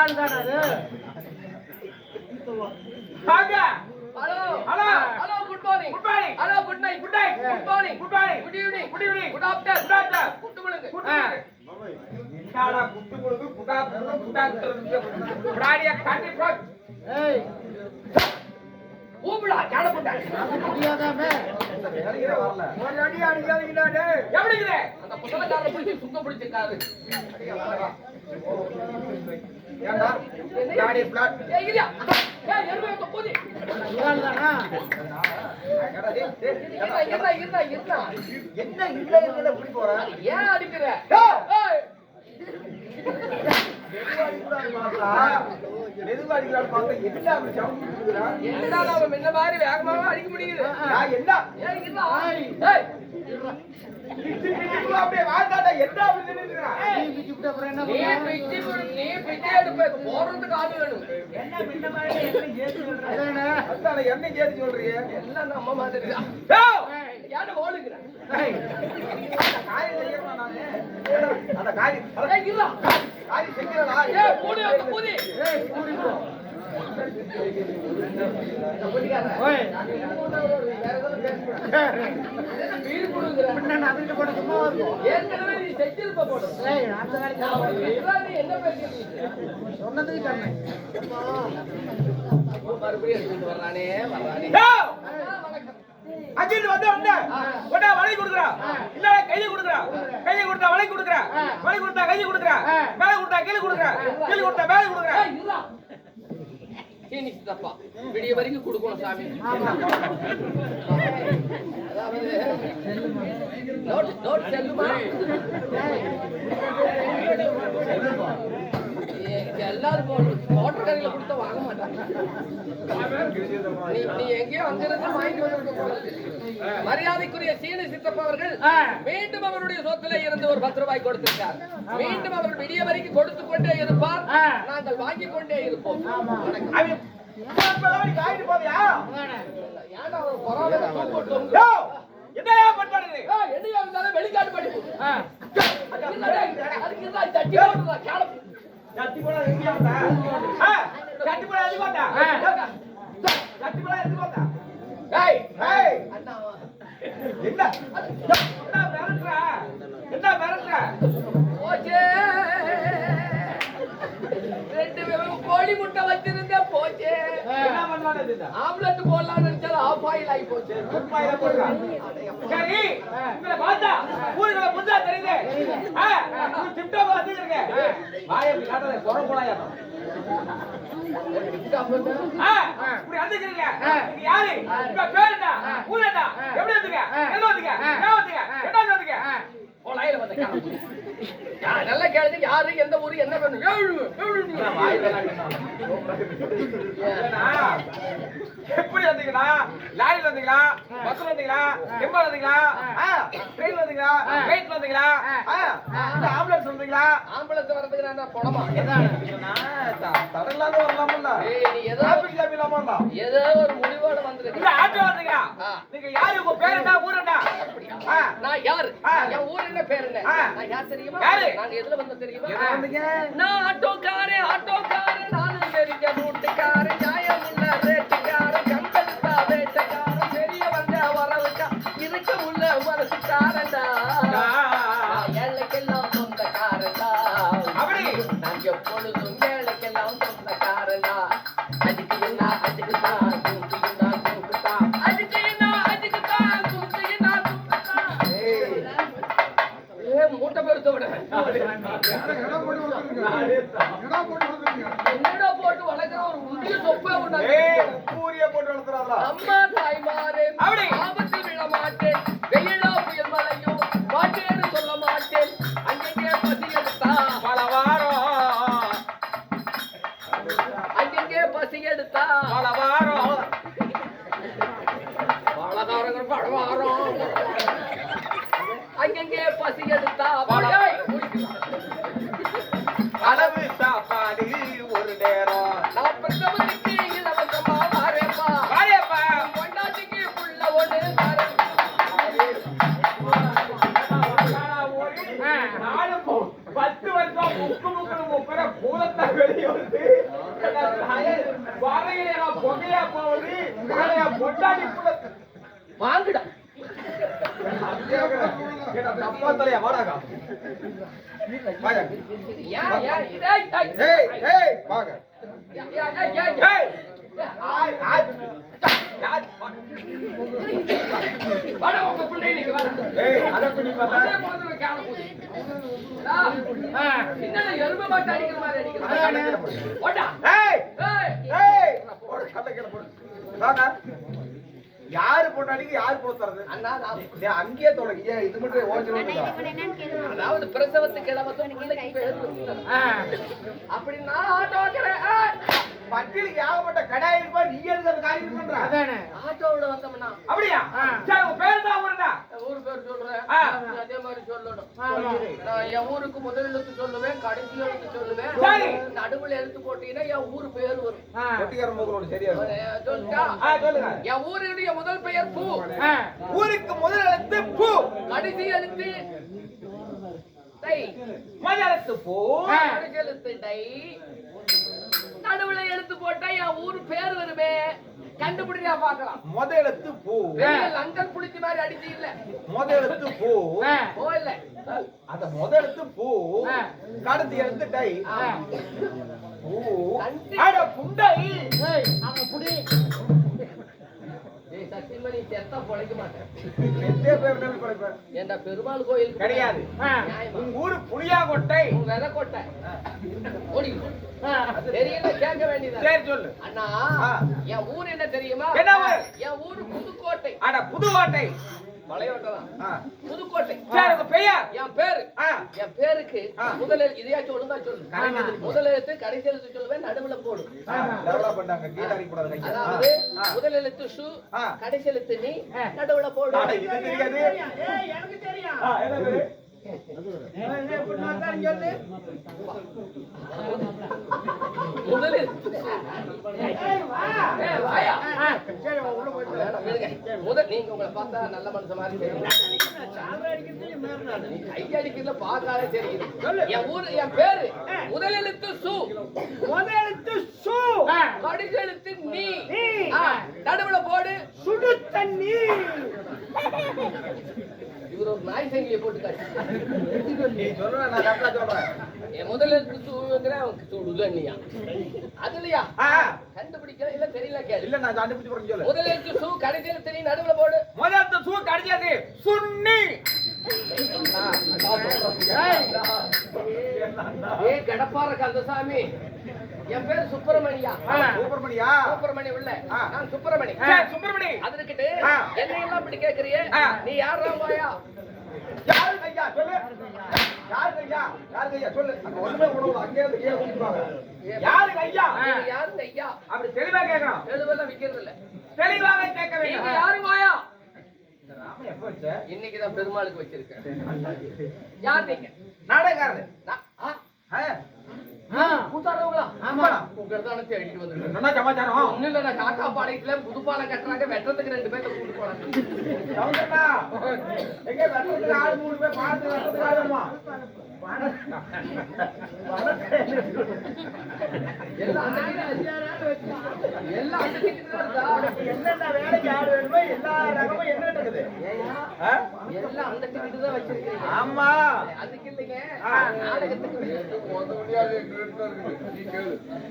ஆளு தானே அது? வாங்க. Hello. Hello. Hello good morning good morning hello good night good night good morning good morning good evening good evening good after good after good முழுங்க என்னடா good குடுக்கு குட்டா குட்டா பிராடிய காட்டி boat ஏய். ஊபுடா ஜாட புண்டா முடியாதாமே? வரல ஒரு அடி அடிக்காதீங்கடா டேய் அந்த புத்தகக்காரரை பிடிச்சி பிடிச்சிருக்காரு. ஏண்டா? பிராடி பிளாட். ஏய் எருமை வந்து டேய் என்ன இல்ல இல்ல புடி போற? ஏன் அடிக்கிற? ஏய். ஏய். மெதுவா அடிக்கலாம்னு பார்த்தா என்ன அப்படி சவுண்ட் இருக்குதுடா என்னடா அவன் முன்ன மாதிரி வேகமாவா அடிக்க முடியுது? நான் என்ன? ஏய் ஏய். ஏய் இதுக்குள்ள அப்படியே வாழ்ந்தாடா என்ன அப்படி நின்னுக்கிறா நீ பிச்சு விட்ட அப்புறம் என்ன நீ பண்ணுவ? பிச்சை நீ பிச்சை எடுப்ப போறதுக்கு ஆள் வேணும் அதானே? அதான என்ன கேட்டு சொல்றீங்க எல்லாம் நம்ம மாதிரி தான் ஏய், ஓடுகிறேன் ஏய், அந்த காரியம் செய்யணுமா நானு? அந்த காரியம் அட, ஏய் இருடா காரியம் செய்யறடா ஏய் பூடி வந்து பூதி ஏய், கூடி போ. அதுக்கிட்ட போட்டு சும்மாவா இருக்கும்? ஏற்கனவே நீ செஞ்சிருப்ப போடு அந்த வேலைக்கு நான் போறேன். இதெல்லாம் நீ என்ன பேசிட்டு சொன்னதுக்கு சொன்னேன். மறுபடியும் எடுத்துட்டு வர்றானே வர்றானே யோ, ஆ, வணக்கம் அங்கிருந்து வந்த உடனே, உடனே வலை கொடுக்குறா. இல்ல, கையை கொடுக்குறா. கையை கொடுத்தா வலை கொடுக்குறா. வலை கொடுத்தா கையை கொடுக்குறா. மேல கொடுத்தா கீழே கொடுக்குறா. கீழே கொடுத்தா மேல கொடுக்குறா. இன்னைக்கு தப்பா விடிய வரைக்கும் கொடுக்கணும் சாமி. அதாவது நோட் நோட் செல்லுமா? எல்லாரும் மோட்டர் கடையில கொடுத்தா வாங்க மாட்டாங்க. நீ எங்கேயோ அங்கிருந்து வாங்கி வந்து மரியாதைக்குரிய சீனி சித்தப்பா அவர்கள். மீண்டும் அவருடைய சொத்துல இருந்து ஒரு பத்து ரூபாய் கொடுத்திருக்கார். மீண்டும் அவர் விடிய வரைக்கும் கொடுத்து கொண்டே இருப்பார். நாங்கள் வாங்கி கொண்டே இருப்போம். தூக்கட்டும்? யோ, என்னய்யா பண்றாரு இது? சரி, உங்களை பார்த்தா ஊருக்குள்ள புதுசா தெரியுது. திட்டமா வந்துருங்க. வாயை காட்டாத, போடாயா. ஆ, இப்படி வந்துக்கிறீங்க. யாரு? உங்க பேர் என்ன? ஊர் என்ன? எப்படி வந்தீங்க? எங்க வந்தீங்க? ஏன் வந்தீங்க? ஓ. யா, நல்லா கேளுங்க யாரு எந்த ஊரு என்ன வேணும்? எப்படி வந்தீங்களா லாரில வந்தீங்களா பஸ்ல வந்தீங்களா எம்பல் வந்தீங்களா ட்ரெயின் வந்தீங்களா பிளைட்ல வந்தீங்களா ஆம்புலன்ஸ் வந்தீங்களா? ஆம்புலன்ஸ் வர்றதுக்கு நான் பணமா தடலாத வரலாமல்ல. ஏய், நீ ஏதோ டிராபிக் ஜாம் இல்லாமல்ல ஏதோ ஒரு முடிவோட வந்திருக்க ஆட்டோ வந்தீங்களா. நீங்க யாரு? உங்க பேர் என்ன? ஊர் என்ன? நான் யாரு. என் ஊர் என்ன? பேர் என்ன. நான் யார் தெரியுமா? யாரு? நாங்க எதுல வந்தோம் தெரியுமா எதுல வந்தீங்க? நான் ஆட்டோக்காரன் ஆட்டோக்காரன் நானும் தெரிஞ்ச ரூட்டுக்காரன் நியாயம் உள்ள ரேட்டுக்காரன் கண்டெடுத்தா வேட்டக்காரன் தெரிய வந்த வரவுக்கா இருக்க உள்ள மனசுக்காரன்டா நான் பூரிய போட்டு வளர்த்துறாதா அம்மா தாய்மாரே அப்படி. பார்த்தா மாதிரி கேன எருமை மாட்டு அடிக்கிற மாதிரி அடிக்கிற? ஓடா. ஏய் ஏய், ஏய் போடு கல்ல கீழ போடு யாரு பொண்டாடிக்கு யாரு போடுறது அண்ணா, நான் நீ அங்கேயே தொடங்கி ஏன் இது மட்டும் ஓஞ்சு அதாவது பிரசவத்துக்கு இளவத்து பிள்ளைக்கு பேர் வச்சுட்டாங்க. அப்படி நான் ஆட்டோ பட்டியலுக்கு ஏகப்பட்ட கடாய் இருப்பா நீ எதுக்கு அந்த காரியம் பண்ற? அதானே. ஆட்டோவுல வந்தோம்னா. அப்படியா? ஆ. சரி உன் பேர் தான் ஊருடா. என் ஊர் பேர் சொல்றேன். ஆ. நீ அதே மாதிரி சொல்லணும். நான் என் ஊருக்கு முதல் எழுத்து சொல்லுவேன் கடைசி எழுத்து சொல்லுவேன். சரி. நடுவுல எழுத்து போட்டீங்கன்னா என் ஊர் பேர் வரும். சரியா சொல்லிட்டா? சொல்லுங்க. என் ஊருடைய முதல் பெயர் பூ. ஊருக்கு முதல் எழுத்து பூ. கடைசி எழுத்து? டை. முதல் எழுத்து பூ. கடைசி எழுத்து டை. நடுவுல எழுத்து போட்டா என் ஊர் பேர் வருமே? கண்டுபிடிச்சா பார்க்கலாம். முதல் எழுத்து பூ. லண்டன் புளிச்சி மாதிரி அடிச்சு இல்ல. முதல் எழுத்து பூ. ஓ இல்ல அந்த முதல் எழுத்து பூ. கடைசி எழுத்து டை. பூ. அட புண்டை அவன் புடி. சத்தியமா நீ செத்தா பொழைக்க மாட்டேன். ஏன்டா பெருமாள் கோயிலுக்கு கிடையாது. உங்க ஊரு புளியாங்கொட்டை உன் விதை கொட்டை. தெரியல கேட்க வேண்டியதா சரி சொல்லு. அண்ணா. என் ஊர் என்ன தெரியுமா? என் ஊர் புதுக்கோட்டை. அட ஆ. புதுக்கோட்டை. பெயர்? என் பேரு. ஆ. என் பேருக்கு ஆ. முதல் எழுத்து இதையாச்சும் ஒழுங்கா சொல்லு. முதல் எழுத்து கடைசி எழுத்து சொல்லுவேன் நடுவுல போடு. அதாவது. முதல் எழுத்து. கடைசி எழுத்து நீ. நடுவுல போடு அட, இது தெரியாது. ஏய் எனக்கு தெரியும். முதல் நீங்க உங்களை பார்த்தா நல்ல மனுஷன் மாதிரி கையடிக்கிறதுல பார்க்காதே தெரியுது என் ஊரு என் பேரு முதல் எழுத்து சு. முதல் எழுத்து சு எழுத்து நீ நடுவுல போடு சுடு தண்ணி இவர் ஒரு நாய் சங்கிலியை போட்டு காட்டு. நீ சொல்லுடா, நான் கரெக்டா சொல்றேன். என் முதல் எழுத்து சூங்கிற அவனுக்கு சுடுல நீயா அதுலயா? கண்டுபிடிக்கல இல்ல தெரியல கேளு. இல்ல நான் கண்டுபிடிச்சு போறேன் சொல்லு. முதல் எழுத்து சு கடைசி எழுத்து நீ நடுவுல போடு. முதல் எழுத்து சூ கடைசியாது சொல்றேன். ஏ கடப்பார கந்தசாமி என் பேரு சுப்பிரமணியா. சுப்பிரமணியா? சுப்பிரமணி உள்ள. நான் சுப்பிரமணி. சுப்பிரமணி. அது இருக்கட்டு ஆ. என்ன எல்லாம் இப்படி கேக்குறியே. நீ யாரா போயா யாரு ஐயா சொல்லு யாரு ஐயா யாரு ஐயா சொல்லு அங்க ஒண்ணுமே உணவு அங்கே இருந்து கீழே குதிச்சுவாங்க யாரு நீங்க யாருங்க ஐயா அப்படி தெளிவா கேட்கணும் எழுவெல்லாம் விக்கிறது இல்ல தெளிவாக கேட்க வேண்டும் யாரு வச்ச இன்னைக்குதான் பெருமாளுக்கு வச்சிருக்கேன் யார் நீங்க நாடகாரன் என்ன சமாச்சாரம் இல்ல நான் காக்கா பாளையத்துல புது பாலம் கட்டுறாங்க வெட்டுறதுக்கு ரெண்டு பேர்த்த கூட்டு போறாங்க எங்க வெட்டத்துக்கு ஆள் மூணு பேர் வெட்டத்துக்கு? எல்லாம் அந்த கிட்ட தான் இருக்கா? என்னென்ன வேலைக்கு ஆள் வேணுமோ எல்லா ரகமும் என்ன இருக்குது ஆ? எல்லாம் அந்த கிட்ட தான் வச்சிருக்கீங்க ஆமா. நாடகத்துக்கு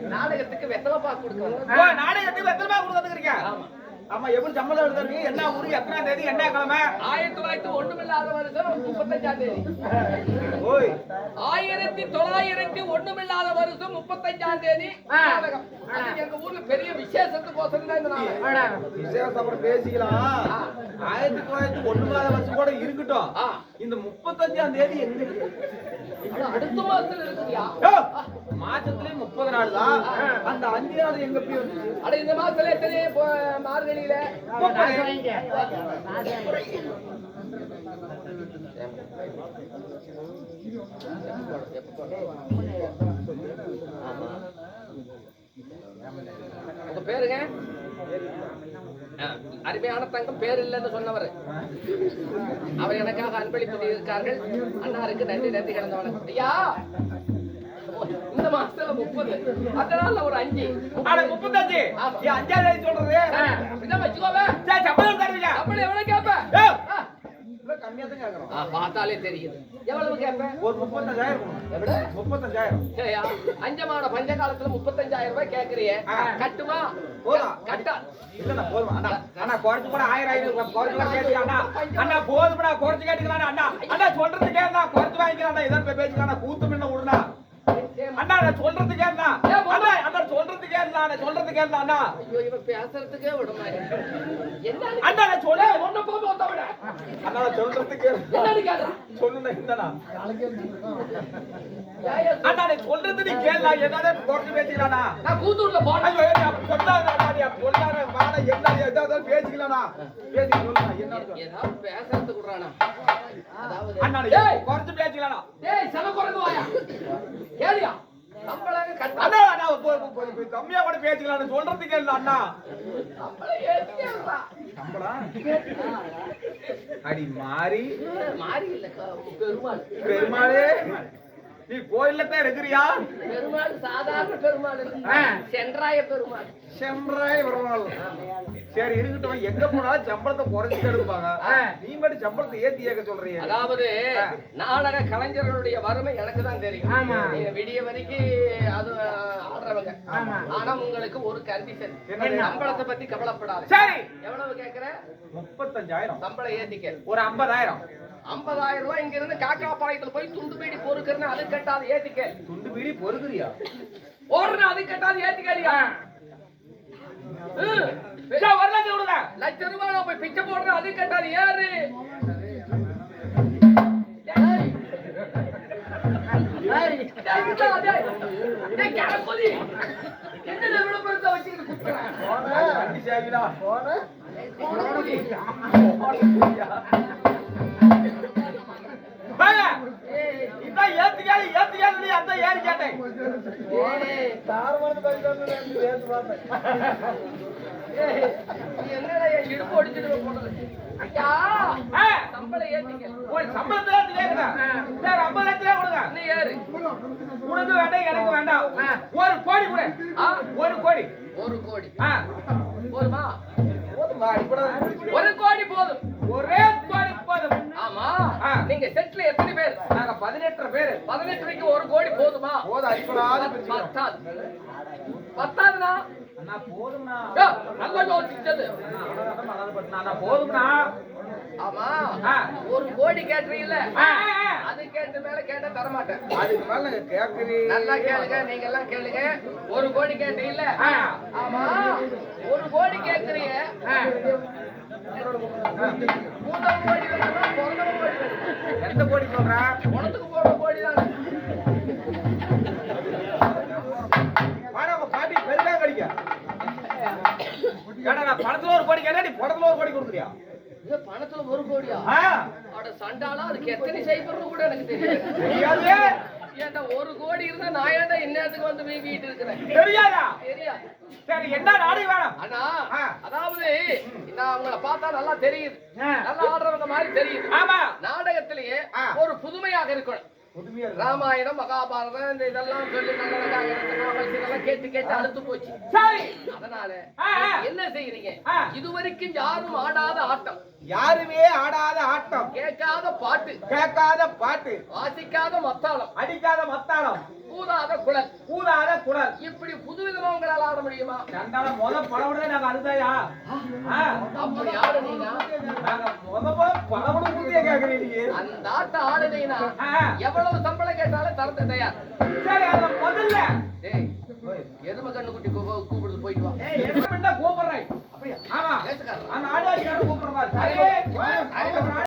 நாடகத்துக்கு வெத்தலை பாக்கு கொடுக்கணும் நாடகத்துக்கு எத்தனை ரூபாய் கொடுக்கறதுக்கு ஆமா. எப்படி சம்பளம் எடுத்தீங்க என்ன ஊரு? எத்தனாம் தேதி? என்ன கிழமை? ஆயிரத்தி தொள்ளாயிரத்தி ஒண்ணுமில்லாத வருஷம் முப்பத்தஞ்சாம் தேதி. ஓய். ஆயிரத்தி தொள்ளாயிரத்தி ஒண்ணுமில்லாத வருஷம் முப்பத்தஞ்சாம் தேதி. எங்க ஊர்ல பெரிய விசேஷத்துக்கோசரம் தான் இந்த வாடா. விசேஷம் அப்புறம் பேசிக்கலாம். ஆயிரத்தி தொள்ளாயிரத்தி ஒண்ணுமாத வருஷம் கூட இருக்கட்டும். இந்த முப்பத்தஞ்சாம் தேதி எங்க அடுத்த மாசத்துல இருக்குதியா? யோ, முப்பது நாள் தான். அந்த அஞ்சு நாள் எங்க போய் வந்து அட இந்த மாசத்துல எத்தனை மார்கழியில? உங்க பேருங்க? அருமையான தங்கம் பேர் இல்லைன்னு சொன்னவர். அவர் எனக்காக அன்பளிப்பு இருக்கார்கள் அண்ணாருக்கு நன்றி நன்றி கலந்த ஐயா! இந்த மாசத்துல முப்பது. அதனால ஒரு அஞ்சு. ஆனா முப்பத்தஞ்சு. அஞ்சாவது எழுதி சொல்றது. அப்படிதான் வச்சுக்கோவே சரி சம்பளம் தருவீங்க அப்படி எவ்வளவு கேப்ப? ஏய், இவ்வளவு கம்மியா தான் கேக்குறோம். ஆ, பார்த்தாலே தெரியுது. எவ்வளவு கேப்ப? ஒரு முப்பத்தஞ்சாயிரம். எவ்வளவு? முப்பத்தஞ்சாயிரம். அஞ்சமான பஞ்ச காலத்துல முப்பத்தஞ்சாயிரம் ரூபாய் கேக்குறியே. கட்டுமா? போதா? கட்டா. இல்லண்ணா போதும். அண்ணா அண்ணா குறைச்சு கூட ஆயிரம் ஐநூறு குறைச்சு கூட அண்ணா. அண்ணா போதும்டா குறைச்சு கேட்டுக்கலாம் அண்ணா. அண்ணா சொல்றது கேட்டா குறைச்சு வாங்கிக்கலாம் இதான் பேசிக்கலாம் கூத்து முன்ன நான் சொல்றது கேட்டா அண்ணா அண்ணா சொல்றது கேட்டா நான் சொல்றது கேட்டா அண்ணா. ஐயோ இவன் பேசுறதுக்கே விட என்ன அண்ணா நான் சொல்ல ஒண்ணு போக ஒத்த விட. அண்ணா நான் சொல்றது கேட்டா என்னன்னு கேக்குறா சொல்லுண்ணா இந்தண்ணா. ஏய்யா, அண்ணா நீ சொல்றது நீ கேளா என்னதே குறைச்சு பேசிக்கலாம்ண்ணா. நான் கூத்தூர்ல போனேன். ஐயோ அப்படி சொல்லாத அண்ணா, அப்படி சொல்லாத வாடா என்ன ஏதாவது பேசிக்கலாம்ண்ணா. பேசி என்ன ஏதாவது பேசுறதுக்கு விடுறானா? அதாவது அண்ணா ஏய், குறைச்சு பேசிக்கலாம்ண்ணா. ஏய் சன குறைந்து வாயா. கட்டா அண்ணா அண்ணா கம்மியா கூட பேசிக்கலாம் சொல்றதுக்கு இல்ல அண்ணா. அடி மாறி. மாறி இல்ல பெருமாள். பெருமாளே. நீ கோயில்ல தான் இருக்கிறியா பெருமாள் சாதாரண பெருமாள். சென்றாய பெருமாள். சென்றாய் பெருமாள். சரி இருக்கட்டும். எங்க போனாலும் சம்பளத்தை குறைச்சு எடுப்பாங்க. நீ மட்டும் சம்பளத்தை ஏத்தி ஏக்க சொல்றீங்க அதாவது. நாடக கலைஞர்களுடைய வறுமை எனக்கு தான் தெரியும் விடிய வரைக்கும் அது ஆடுறவங்க. ஆனா உங்களுக்கு ஒரு கண்டிஷன்? சம்பளத்தை பத்தி கவலைப்படாது. சரி. எவ்வளவு கேக்குற? முப்பத்தஞ்சாயிரம். சம்பளம் ஏத்திக்க. ஒரு ஐம்பதாயிரம். ஐம்பதாயிரம் ரூபாய் இங்க இருந்து காக்கா பாளையத்துல போய் துண்டு பீடி பொறுக்கிறேன்னு அது கட்டாது ஏத்திக்க. துண்டு பீடி பொறுக்குறியா? ஓடுன அது கட்டாது ஏத்திக்கடியா ம். சரி, ஒரு லட்சம் கொடுங்க லட்ச ரூபாய் போய் பிச்சை போடுறேன் அது கட்டாது ஏறு. என்ன பெருசா வச்சுக்கிட்டு குத்துறேன்? வண்டி அந்த ஏறி கேட்டேன். என்னடா என் இடுப்பு ஒடிச்சிட்டு போனது? ஐயா, சம்பளம். ஒரு சரி கொடுங்க. நீ ஏறு. உனக்கு வேண்டாம் எனக்கு வேண்டாம். ஒரு கோடி கொடு. ஒரு கோடி. ஒரு கோடி. போதுமா? போதுமா ஒரு கோடி போதும். நீங்க செட்ல எத்தனை பேர்? நாங்க பதினெட்டு பேரு. பதினெட்டுக்கு ஒரு கோடி போதுமா? போதும் இப்படாது பத்தாது. பத்தாதுனா நல்லா யோசிச்சது ஆமா. ஒரு கோடி ஆ. அது கேட்ட மேல கேட்ட தர மாட்டேன். அதுக்கு மேல நாங்க கேக்குறீங்க நல்லா கேளுங்க நீங்க எல்லாம் கேளுங்க. ஒரு கோடி கேட்டீங்கல்ல. ஆமா. ஒரு கோடி கேக்குறீங்க. எந்த கோடி சொல்ற உனத்துக்கு போடுற கோடி தான் பாட்டி பெருதா கடிக்க ஏடா நான் பணத்துல ஒரு கோடி கேட்டா நீ படத்துல ஒரு கோடி கொடுக்குறியா பணத்துல ஒரு கோடியா சண்டாளா அதுக்கு எத்தனை சைபர்னு கூட எனக்கு தெரியாது. ஏன்டா ஒரு கோடி இருந்தா நான் ஏன்டா இந்நேரத்துக்கு வந்து வீங்கிட்டு இருக்கிறேன் தெரியாதா சரியா சரி என்ன நாடகம் வேணும் அண்ணா. அதாவது நான் உங்களை பார்த்தா நல்லா தெரியுது. நல்லா ஆடுறவங்க மாதிரி தெரியுது ஆமா நாடகத்திலேயே. ஒரு புதுமையாக இருக்கணும். ராமாயணம் மகாபாரதம் இந்த இதெல்லாம் சொல்லி இதெல்லாம் கேட்டு கேட்டு அழுத்து போச்சு. சரி. அதனால என்ன செய்யறீங்க. இதுவரைக்கும் யாரும் ஆடாத ஆட்டம். யாருமே ஆடாத ஆட்டம். கேட்காத பாட்டு. கேட்காத பாட்டு. வாசிக்காத மத்தாளம். அடிக்காத மத்தாளம். ஊதாத குழல் கூதாத குரல் இப்படி புதுவிதமா உங்களால ஆட முடியுமா? ரெண்டாவது முத படவுடனே நாங்க அழுதாயா? ஆ. அப்படி ஆடுனீங்கன்னா முத ஊதிய கேக்குறீங்க. அந்த ஆட்டம் ஆடுனீங்கன்னா. எவ்வளவு சம்பளம் கேட்டாலும் தரத்து தயார். சரி அந்த முதல்ல. எரும கண்ணு குட்டி கூப்பிடுது போயிட்டு வா. கூப்பிடுறேன். அப்படியா? ஆமா. பேசுக்காரரா? அந்த ஆடாடிக்காரன் கூப்பிடுறா சரி.